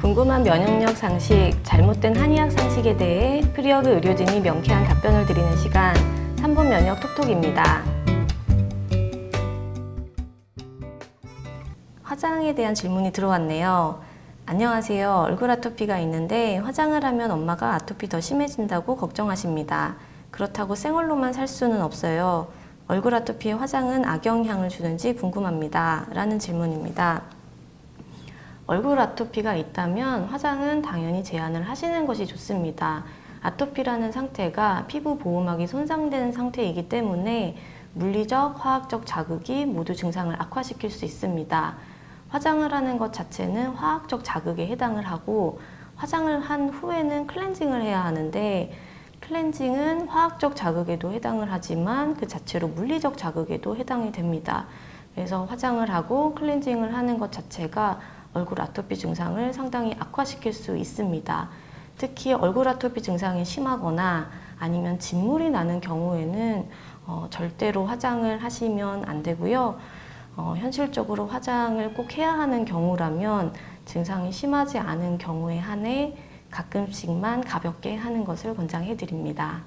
궁금한 면역력 상식, 잘못된 한의학 상식에 대해 프리어그 의료진이 명쾌한 답변을 드리는 시간 3분 면역 톡톡입니다. 화장에 대한 질문이 들어왔네요. 안녕하세요. 얼굴 아토피가 있는데 화장을 하면 엄마가 아토피 더 심해진다고 걱정하십니다. 그렇다고 생얼로만 살 수는 없어요. 얼굴 아토피에 화장은 악영향을 주는지 궁금합니다. 라는 질문입니다. 얼굴 아토피가 있다면 화장은 당연히 제한을 하시는 것이 좋습니다. 아토피라는 상태가 피부 보호막이 손상된 상태이기 때문에 물리적, 화학적 자극이 모두 증상을 악화시킬 수 있습니다. 화장을 하는 것 자체는 화학적 자극에 해당을 하고 화장을 한 후에는 클렌징을 해야 하는데 클렌징은 화학적 자극에도 해당을 하지만 그 자체로 물리적 자극에도 해당이 됩니다. 그래서 화장을 하고 클렌징을 하는 것 자체가 얼굴 아토피 증상을 상당히 악화시킬 수 있습니다. 특히 얼굴 아토피 증상이 심하거나 아니면 진물이 나는 경우에는 어, 절대로 화장을 하시면 안 되고요. 어, 현실적으로 화장을 꼭 해야 하는 경우라면 증상이 심하지 않은 경우에 한해 가끔씩만 가볍게 하는 것을 권장해 드립니다.